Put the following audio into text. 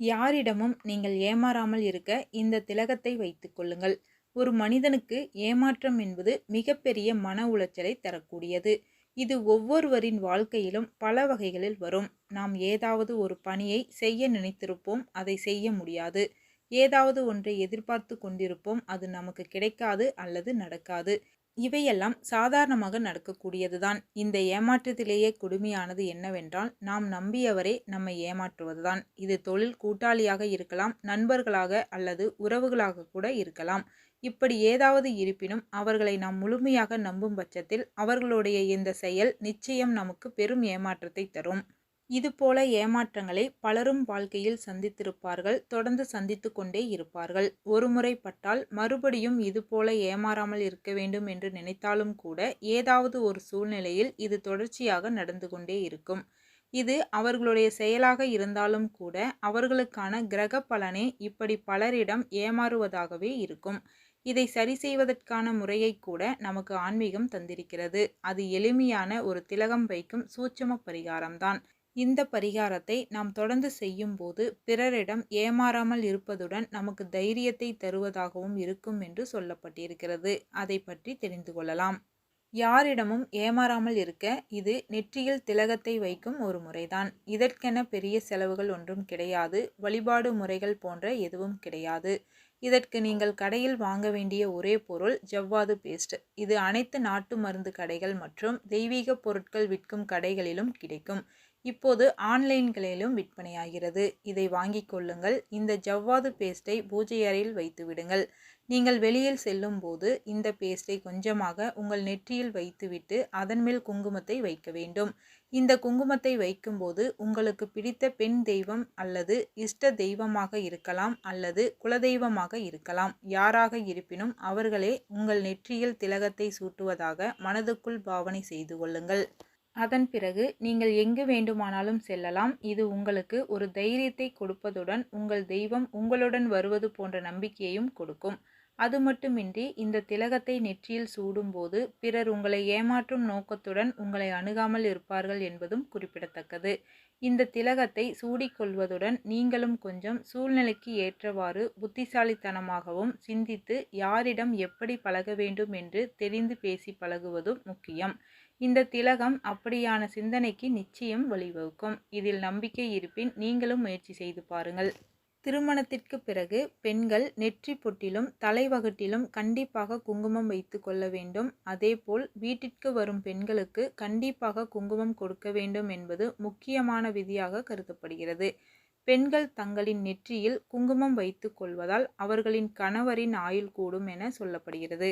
யாரிடமும் நீங்கள் ஏமாறாமல் இருக்க இந்த திலகத்தை வைத்துக் கொள்ளுங்கள். ஒரு மனிதனுக்கு ஏமாற்றம் என்பது மிகப்பெரிய மன உளைச்சலை தரக்கூடியது. இது ஒவ்வொருவரின் வாழ்க்கையிலும் பல வகைகளில் வரும். நாம் ஏதாவது ஒரு பணியை செய்ய நினைத்திருப்போம் அதை செய்ய முடியாது. ஏதாவது ஒன்றை எதிர்பார்த்து கொண்டிருப்போம் அது நமக்கு கிடைக்காது அல்லது நடக்காது. இவையெல்லாம் சாதாரணமாக நடக்கக்கூடியதுதான். இந்த ஏமாற்றத்திலேயே கொடுமையானது என்னவென்றால் நாம் நம்பியவரே நம்மை ஏமாற்றுவதுதான். இது தொழில் கூட்டாளியாக இருக்கலாம் நண்பர்களாக அல்லது உறவுகளாக கூட இருக்கலாம். இப்படி ஏதாவது இருப்பினும் அவர்களை நாம் முழுமையாக நம்பும் பட்சத்தில் அவர்களுடைய இந்த செயல் நிச்சயம் நமக்கு பெரும் ஏமாற்றத்தை தரும். இதுபோல ஏமாற்றங்களை பலரும் வாழ்க்கையில் சந்தித்திருப்பார்கள் தொடர்ந்து சந்தித்து கொண்டே இருப்பார்கள். ஒருமுறை பட்டால் மறுபடியும் இதுபோல ஏமாறாமல் இருக்க வேண்டும் என்று நினைத்தாலும் கூட ஏதாவது ஒரு சூழ்நிலையில் இது தொடர்ச்சியாக நடந்து கொண்டே இருக்கும். இது அவர்களுடைய செயலாக இருந்தாலும் கூட அவர்களுக்கான கிரக பலனே இப்படி பலரிடம் ஏமாறுவதாகவே இருக்கும். இதை சரி செய்வதற்கான முறையை கூட நமக்கு ஆன்மீகம் தந்திருக்கிறது. அது எளிமையான ஒரு திலகம் வைக்கும் சூட்சம பரிகாரம்தான். இந்த பரிகாரத்தை நாம் தொடர்ந்து செய்யும்போது பிறரிடம் ஏமாறாமல் இருப்பதுடன் நமக்கு தைரியத்தை தருவதாகவும் இருக்கும் என்று சொல்லப்பட்டிருக்கிறது. அதை பற்றி தெரிந்து கொள்ளலாம். யாரிடமும் ஏமாறாமல் இருக்க இது நெற்றியில் திலகத்தை வைக்கும் ஒரு முறைதான். இதற்கென பெரிய செலவுகள் ஒன்றும் கிடையாது. வழிபாடு முறைகள் போன்ற எதுவும் கிடையாது. இதற்கு நீங்கள் கடையில் வாங்க வேண்டிய ஒரே பொருள் ஜவ்வாது பேஸ்ட் இது அனைத்து நாட்டு மருந்து கடைகள் மற்றும் தெய்வீக பொருட்கள் விற்கும் கடைகளிலும் கிடைக்கும். இப்போது ஆன்லைன்களிலும் விற்பனையாகிறது. இதை வாங்கி கொள்ளுங்கள். இந்த ஜவ்வாது பேஸ்ட்டை பூஜை அறையில் வைத்து விடுங்கள். நீங்கள் வெளியில் செல்லும் போது இந்த பேஸ்ட்டை கொஞ்சமாக உங்கள் நெற்றியில் வைத்துவிட்டு அதன் மேல் குங்குமத்தை வைக்க வேண்டும். இந்த குங்குமத்தை வைக்கும்போது உங்களுக்கு பிடித்த பெண் தெய்வம் அல்லது இஷ்ட தெய்வமாக இருக்கலாம் அல்லது குலதெய்வமாக இருக்கலாம். யாராக இருப்பினும் அவர்களே உங்கள் நெற்றியில் திலகத்தை சூட்டுவதாக மனதுக்குள் பாவனை செய்து கொள்ளுங்கள். அதன் பிறகு நீங்கள் எங்கு வேண்டுமானாலும் செல்லலாம். இது உங்களுக்கு ஒரு தைரியத்தை கொடுப்பதுடன் உங்கள் தெய்வம் உங்களுடன் வருவது போன்ற நம்பிக்கையையும் கொடுக்கும். அது மட்டுமின்றி இந்த திலகத்தை நெற்றியில் சூடும்போது பிறர் உங்களை ஏமாற்றும் நோக்கத்துடன் உங்களை அணுகாமல் இருப்பார்கள் என்பதும் குறிப்பிடத்தக்கது. இந்த திலகத்தை சூடிக்கொள்வதுடன் நீங்களும் கொஞ்சம் சூழ்நிலைக்கு ஏற்றவாறு புத்திசாலித்தனமாகவும் சிந்தித்து யாரிடம் எப்படி பழக வேண்டும் என்று தெரிந்து பேசி பழகுவதும் முக்கியம். இந்த திலகம் அப்படியான சிந்தனைக்கு நிச்சயம் வழிவகுக்கும். இதில் நம்பிக்கை இருப்பின் நீங்களும் முயற்சி செய்து பாருங்கள். திருமணத்திற்கு பிறகு பெண்கள் நெற்றி பொட்டிலும் தலைவகட்டிலும் கண்டிப்பாக குங்குமம் வைத்து கொள்ள வேண்டும். அதேபோல் வீட்டிற்கு வரும் பெண்களுக்கு கண்டிப்பாக குங்குமம் கொடுக்க வேண்டும் என்பது முக்கியமான விதியாக கருதப்படுகிறது. பெண்கள் தங்களின் நெற்றியில் குங்குமம் வைத்து கொள்வதால் அவர்களின் கணவரின் ஆயுள் கூடும் என சொல்லப்படுகிறது.